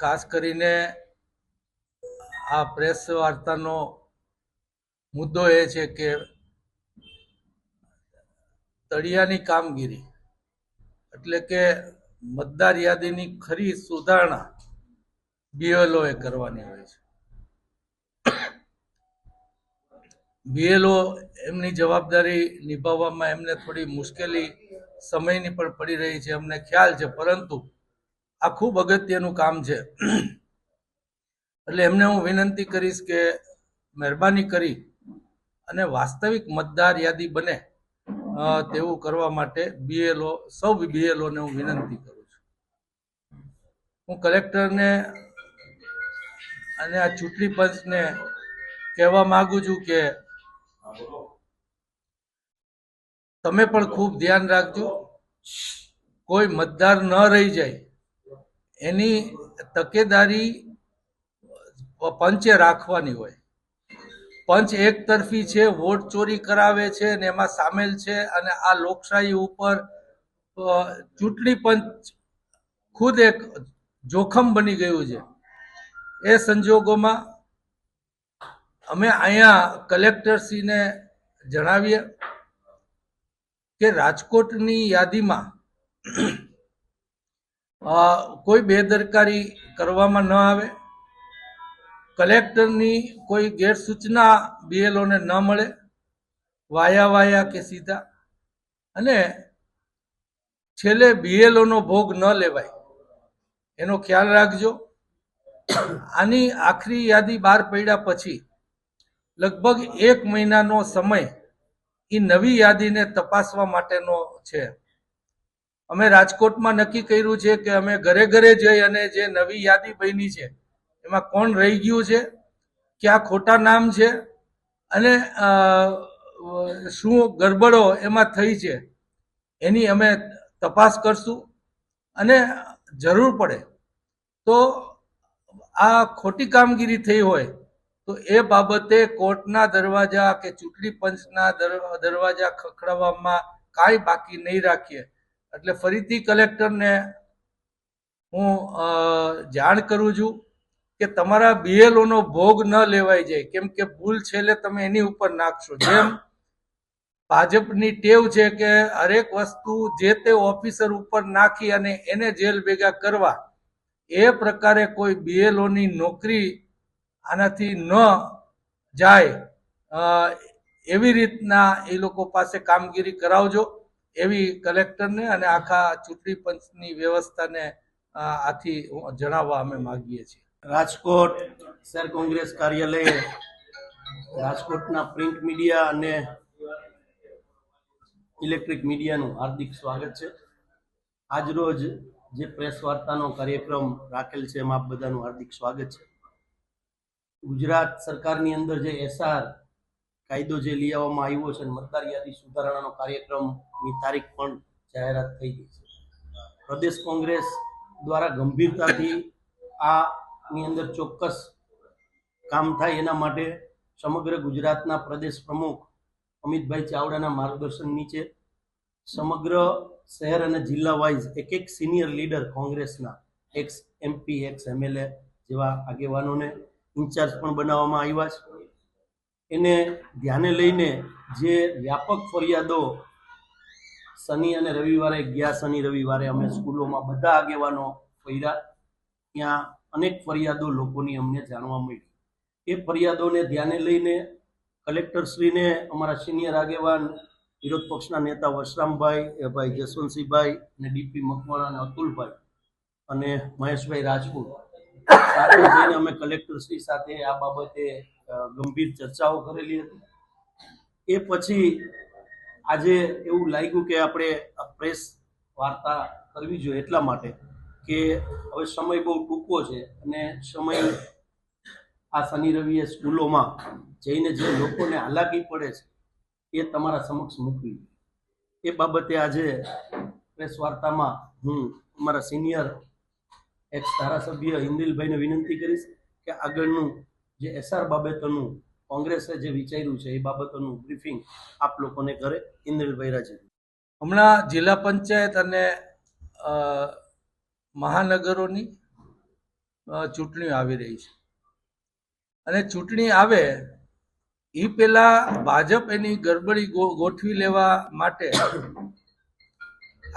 ખાસ કરીને આ પ્રેસ વાર્તાનો મુદ્દો એ છે કે તળિયાની કામગીરી એટલે કે મતદાર યાદીની ખરી સુધારણા બીએલઓ એ કરવાની હોય છે. બીએલઓ એમની જવાબદારી નિભાવવામાં એમને થોડી મુશ્કેલી સમયની પણ પડી રહી છે, અમને ખ્યાલ છે, પરંતુ આ ખૂબ અગત્યનું કામ છે. એટલે એમને હું વિનંતી કરીશ કે મહેરબાની કરી અને વાસ્તવિક મતદાર યાદી બને તેવું કરવા માટે બીએલઓ, સૌ બીએલઓને હું વિનંતી કરું છું. હું કલેક્ટરને અને આ ચૂંટણી પંચને કહેવા માગુ છું કે તમે પણ ખૂબ ધ્યાન રાખજો. કોઈ મતદાર ન રહી જાય એની તકેદારી પંચે રાખવાની હોય. પંચ એક તરફી છે, વોટ ચોરી કરાવે છે અને એમાં સામેલ છે અને આ લોકશાહી ઉપર ચૂંટણી પંચ ખુદ એક જોખમ બની ગયું છે. એ સંજોગોમાં અમે અહીંયા કલેક્ટરશ્રીને જણાવીએ કે રાજકોટની યાદીમાં કોઈ બેદરકારી કરવામાં ન આવે. કલેક્ટરની કોઈ ગેરસૂચના બીએલઓને ન મળે. વાયા વાયા કે સીધા. અને છેલ્લે બીએલઓનો ભોગ ન લેવાય. એનો ખ્યાલ રાખજો. આની આખરી યાદી બહાર પડ્યા પછી લગભગ એક મહિનાનો સમય એ નવી યાદીને તપાસવા માટેનો છે. અમે રાજકોટમાં નક્કી કર્યું છે કે અમે ઘરે ઘરે જઈ અને જે નવી યાદી બની છે, એમાં કોણ રહી ગયું છે, ક્યાં ખોટા નામ છે, અને શું ગરબડો એમાં થઈ છે, એની અમે તપાસ કરશું. અને જરૂર પડે તો આ ખોટી કામગીરી થઈ હોય, તો એ બાબતે કોર્ટના દરવાજા કે ચૂંટણી પંચના દરવાજા ખખડાવવામાં કાંઈ બાકી નહીં રાખીએ. એટલે ફરીથી કલેક્ટરને હું જાણ કરું છું કે તમારા બીએલઓનો ભોગ ન લેવાઈ જાય. કેમ કે ભૂલ છેલ્લે તમે એની ઉપર નાખશો. જેમ ભાજપની ટેવ છે કે હરેક વસ્તુ જે તે ઓફિસર ઉપર નાખી અને એને જેલ ભેગા કરવા, એ પ્રકારે કોઈ બીએલઓની નોકરી આનાથી ન જાય. એવી રીતના એ લોકો પાસે કામગીરી કરાવજો. એવી કલેક્ટરને અને આખા ચૂંટણી પંચની વ્યવસ્થાને આથી જણાવવા અમે માગીએ છીએ. રાજકોટ શહેર કોંગ્રેસ કાર્યાલય, રાજકોટના પ્રિન્ટ મીડિયા અને ઇલેક્ટ્રિક મીડિયાનું હાર્દિક સ્વાગત છે. આજરોજ જે પ્રેસ વાર્તાનો કાર્યક્રમ રાખેલ છે, એમાં આપ બધાનું હાર્દિક સ્વાગત છે. ગુજરાત સરકારની અંદર જે એસઆર કાયદો જે લઈ આવવામાં આવ્યો છે મતદાર યાદી સુધારણાનો કાર્યક્રમની તારીખ પણ જાહેરાત થઈ ગઈ છે. પ્રદેશ કોંગ્રેસ દ્વારા ગંભીરતાથી આની અંદર ચોક્કસ કામ થાય એના માટે સમગ્ર ગુજરાતના પ્રદેશ પ્રમુખ અમિતભાઈ ચાવડાના માર્ગદર્શન નીચે સમગ્ર શહેર અને જિલ્લા વાઇઝ એક એક સિનિયર લીડર કોંગ્રેસના એક્સ એમપી એક્સ એમએલએ જેવા આગેવાનોને ઇન્ચાર્જ પણ બનાવવામાં આવ્યા છે. એને ધ્યાને લઈને જે વ્યાપક ફરિયાદો શનિ અને રવિવારે ગયા, શનિ રવિવારે અમે સ્કૂલોમાં બધા આગેવાનો ફર્યા. ત્યાં અનેક ફરિયાદો લોકોની અમને જાણવા મળી. એ ફરિયાદોને ધ્યાને લઈને કલેક્ટરશ્રીને અમારા સિનિયર આગેવાન વિરોધ પક્ષના નેતા વશરામભાઈ ભાઈ જસવંતસિંહભાઈ અને ડીપી મકવાણા અને અતુલભાઈ અને મહેશભાઈ રાજપૂત. સાથે જઈને અમે કલેક્ટરશ્રી સાથે આ બાબતે ગંભીર ચર્ચાઓ કરેલી હતી. એ પછી આજે એવું લાગ્યું કે આપણે પ્રેસ વાર્તા કરવી જોઈએ એટલા માટે કે હવે સમય બહુ ટૂંકો છે અને સમય આ શનિ રવિએ સ્કૂલોમાં જઈને જે લોકોને હાલાકી પડે છે, એ તમારા સમક્ષ મૂકવી એ બાબતે આજે પ્રેસ વાર્તામાં હું અમારા સિનિયર એક્સ ધારાસભ્ય ઇન્દિલભાઈને વિનંતી કરીશ કે આગળનું જે એસઆર બાબતોનું કોંગ્રેસે જે વિચાર્યું છે એ બાબતોનું બ્રીફિંગ આપ લોકોને કરે ઇન્દિલભાઈ રાજે. હમણાં જિલ્લા પંચાયત અને મહાનગરોની ચૂંટણી આવી રહી છે. અને ચૂંટણી આવે એ પેલા ભાજપ એની ગડબડી ગો- ગોઠવી લેવા માટે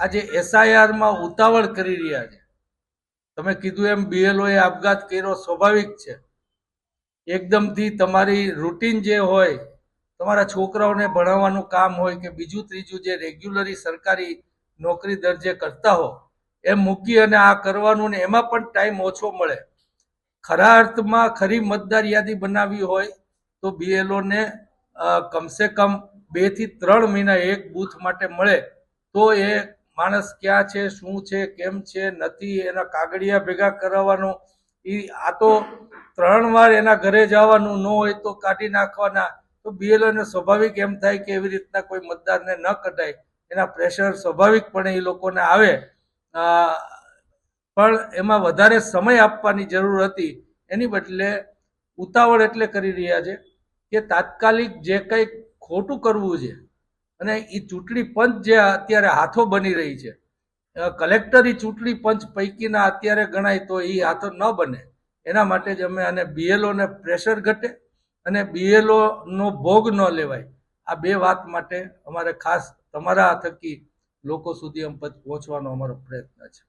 આજે એસઆઈઆરમાં ઉતાવળ કરી રહ્યા છે. તમે કીધું એમ બીએલઓએ આપઘાત કર્યો, સ્વાભાવિક છે. એકદમથી તમારી રૂટીન જે હોય, તમારા છોકરાઓને ભણાવવાનું કામ હોય કે બીજું ત્રીજું જે રેગ્યુલરી સરકારી નોકરી દરજે કરતા હો, એમ મૂકી અને આ કરવાનું ને એમાં પણ ટાઈમ ઓછો મળે. ખરા અર્થમાં ખરી મતદાર યાદી બનાવવી હોય તો બીએલઓને કમસે કમ બેથી ત્રણ મહિના એક બૂથ માટે મળે, તો એ માણસ ક્યાં છે, શું છે, કેમ છે, નથી, એના કાગળિયા ભેગા કરાવવાનું. એ આ તો ત્રણ વાર એના ઘરે જવાનું, ન હોય તો કાઢી નાખવાના. તો બીએલઓને સ્વાભાવિક એમ થાય કે એવી રીતના કોઈ મતદારને ન કઢાય. એના પ્રેશર સ્વાભાવિકપણે એ લોકોને આવે. પણ એમાં વધારે સમય આપવાની જરૂર હતી. એની બદલે ઉતાવળ એટલે કરી રહ્યા છે કે તાત્કાલિક જે કંઈ ખોટું કરવું છે અને એ ચૂંટણી પંચ જે અત્યારે હાથો બની રહી છે કલેક્ટર ઈ ચૂંટણી પંચ પૈકીના અત્યારે ગણાય તો એ હાથો ન બને. એના માટે જ અમે આને બીએલઓને પ્રેશર ઘટે અને બીએલઓનો ભોગ ન લેવાય. આ બે વાત માટે અમારે ખાસ તમારા થકી લોકો સુધી અમે પહોંચવાનો અમારો પ્રયત્ન છે.